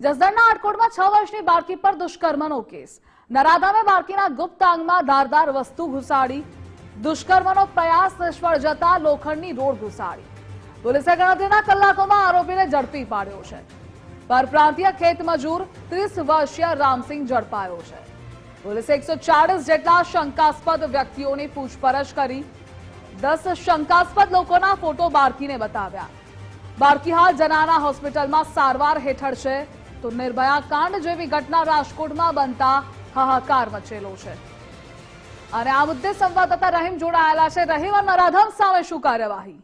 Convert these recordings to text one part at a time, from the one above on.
જસદણના આટકોટમાં છ વર્ષની બાળકી પર દુષ્કર્મનો કેસ. નરાધામે બાળકીના ગુપ્ત અંગમાં ધારદાર વસ્તુ ઘુસાડી. દુષ્કર્મનો પ્રયાસ નિષ્ફળ જતા લોખંડની રોડ ઘુસાડી. પોલીસે ગણતરીના કલાકોમાં આરોપીને ઝડપી પાડ્યો છે. પરપ્રાંતીય ખેતમજૂર ત્રીસ વર્ષીય રામસિંહ ઝડપાયો છે. પોલીસે એકસો જેટલા શંકાસ્પદ વ્યક્તિઓની પૂછપરછ કરી. દસ શંકાસ્પદ લોકોના ફોટો બાળકીને બતાવ્યા. બાળકી હાલ જનાના હોસ્પિટલમાં સારવાર હેઠળ છે. તો નિર્ભયા કાંડ જેવી ઘટના રાજકોટમાં બનતા હાહાકાર મચેલો છે. અને આ મુદ્દે સંવાદદાતા રહીમ જોડાયેલા છે. રહીમ અને નરાધમ સામે શું કાર્યવાહી?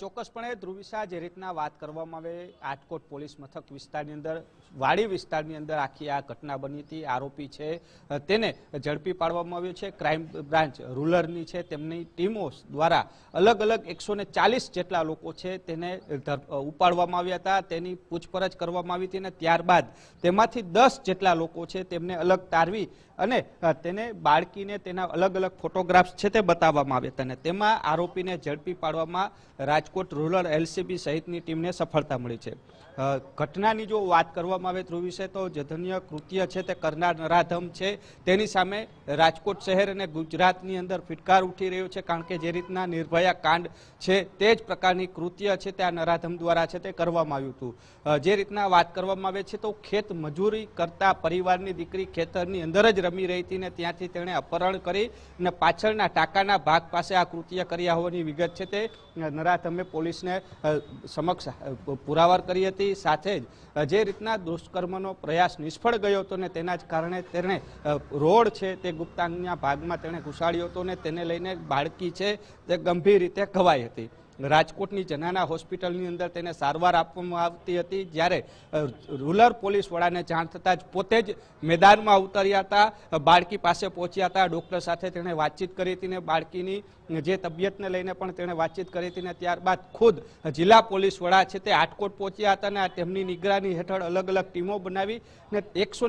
ચોક્કસપણે ધ્રુવિશા જે રીતના વાત કરવામાં આવે રાજકોટ પોલીસ મથક વિસ્તારની અંદર વાડી વિસ્તારની અંદર આખી આ ઘટના બની હતી. આરોપી છે તેને ઝડપી પાડવામાં આવ્યો છે. ક્રાઇમ બ્રાન્ચ રૂરલની છે. તેમની ટીમો દ્વારા અલગ અલગ એકસો જેટલા લોકો છે તેને ઉપાડવામાં આવ્યા હતા. તેની પૂછપરછ કરવામાં આવી હતી અને ત્યારબાદ તેમાંથી દસ જેટલા લોકો છે તેમને અલગ તારવી અને તેને બાળકીને તેના અલગ અલગ ફોટોગ્રાફ્સ છે તે બતાવવામાં આવ્યા હતા અને તેમાં આરોપીને ઝડપી પાડવામાં રાજકોટ રૂરલ એલસીબી સહિતની ટીમને સફળતા મળી છે. ઘટનાની જો વાત કરવામાં આવે ધ્રુવ વિશે તો જધન્ય કૃત્ય છે તે કરનાર નરાધમ છે. તેની સામે રાજકોટ શહેર અને ગુજરાતની અંદર ફિટકાર ઉઠી રહ્યો છે કારણ કે જે રીતના નિર્ભયા કાંડ છે તે જ પ્રકારની કૃત્ય છે તે આ નરાધમ દ્વારા છે તે કરવામાં આવ્યું હતું. જે રીતના વાત કરવામાં આવે છે તો ખેત મજૂરી કરતા પરિવારની દીકરી ખેતરની અંદર જ રમી રહી હતી ને ત્યાંથી તેણે અપહરણ કરી અને પાછળના ટાંકાના ભાગ પાસે આ કૃત્ય કર્યા હોવાની વિગત છે તે નરાધમે પોલીસને સમક્ષ પુરાવાર કરી હતી. સાથે જ જે રીતના દુષ્કર્મનો પ્રયાસ નિષ્ફળ ગયો હતો ને તેના જ કારણે તેણે રોડ છે તે ગુપ્તાંગના ભાગમાં તેણે ઘુસાડ્યો હતો ને તેને લઈને બાળકી છે તે ગંભીર રીતે ઘવાઈ હતી. રાજકોટની જનાના હોસ્પિટલની અંદર તેને સારવાર આપવામાં આવતી હતી. જ્યારે રૂરલ પોલીસ વડાને જાણ થતાં જ પોતે જ મેદાનમાં ઉતર્યા હતા બાળકી પાસે પહોંચ્યા હતા. ડૉક્ટર સાથે તેણે વાતચીત કરી હતી ને બાળકીની જે તબિયતને લઈને પણ તેણે વાતચીત કરી હતી ને ત્યારબાદ ખુદ જિલ્લા પોલીસ વડા છે તે આટકોટ પહોંચ્યા હતા અને તેમની નિગરાની હેઠળ અલગ અલગ ટીમો બનાવી ને એકસો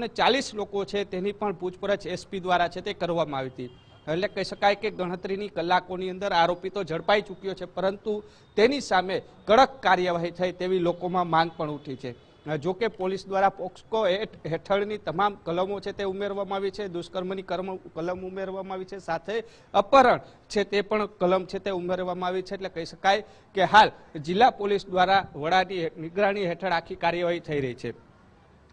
લોકો છે તેની પણ પૂછપરછ એસપી દ્વારા છે તે કરવામાં આવી હતી. એટલે કહી શકાય કે ગણતરીની કલાકોની અંદર આરોપી તો ઝડપાઈ ચૂક્યો છે, પરંતુ તેની સામે કડક કાર્યવાહી થઈ તેવી લોકોમાં માંગ પણ ઉઠી છે. જો કે પોલીસ દ્વારા પોક્સકો હેઠ- હેઠળની તમામ કલમો છે તે ઉમેરવામાં આવી છે, દુષ્કર્મની કર્મ કલમ ઉમેરવામાં આવી છે, સાથે અપહરણ છે તે પણ કલમ છે તે ઉમેરવામાં આવી છે, એટલે કહી શકાય કે હાલ જિલ્લા પોલીસ દ્વારા વડાની નિગરાણી હેઠળ આખી કાર્યવાહી થઈ રહી છે.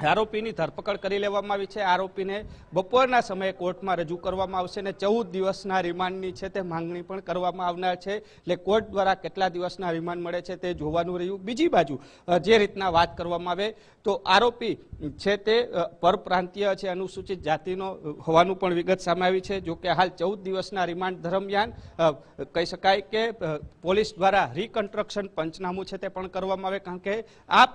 આરોપીની ધરપકડ કરી લેવામાં આવી છે. આરોપીને બપોરના સમયે કોર્ટમાં રજૂ કરવામાં આવશે અને ચૌદ દિવસના રિમાન્ડની છે તે માંગણી પણ કરવામાં આવનાર છે. એટલે કોર્ટ દ્વારા કેટલા દિવસના રિમાન્ડ મળે છે તે જોવાનું રહ્યું. બીજી બાજુ જે રીતના વાત કરવામાં આવે તો આરોપી છે તે પરપ્રાંતીય છે, અનુસૂચિત જાતિનો હોવાનું પણ વિગત સામે આવી છે. જોકે હાલ ચૌદ દિવસના રિમાન્ડ દરમિયાન કહી શકાય કે પોલીસ દ્વારા રિકન્સ્ટ્રક્શન પંચનામું છે તે પણ કરવામાં આવે. કારણ કે આ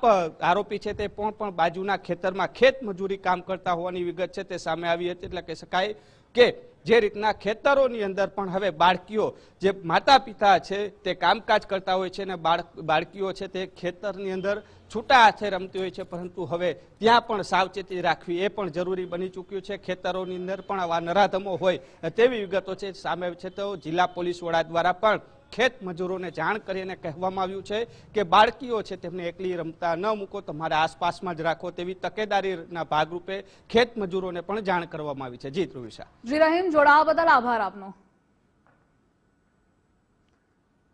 આરોપી છે તે પણ પણ બાજુના ખેતરમાં ખેત મજૂરી કામ કરતા હોવાની વિગત છે તે સામે આવી હતી. એટલે કહી શકાય કે જે રીતના ખેતરોની અંદર પણ હવે બાળકીઓ જે માતા પિતા છે તે કામકાજ કરતા હોય છે અને બાળક બાળકીઓ છે તે ખેતરની અંદર છૂટા હાથે રમતી હોય છે. પરંતુ હવે ત્યાં પણ સાવચેતી રાખવી એ પણ જરૂરી બની ચૂક્યું છે. ખેતરોની અંદર પણ આવા નરાધમો હોય તેવી વિગતો છે. સામે છે તો જિલ્લા પોલીસ વડા દ્વારા પણ ખેત મજૂરોને જાણ કરીને કહેવામાં આવ્યું છે કે બાળકીઓ છે તેમને એકલી રમતા ન મૂકો, તમારે આસપાસમાં જ રાખો તેવી તકેદારીના ભાગરૂપે ખેત મજૂરોને પણ જાણ કરવામાં આવી છે. જી ધ્રુવિશા જી, રહીમ જોડાવા બદલ આભાર આપનો.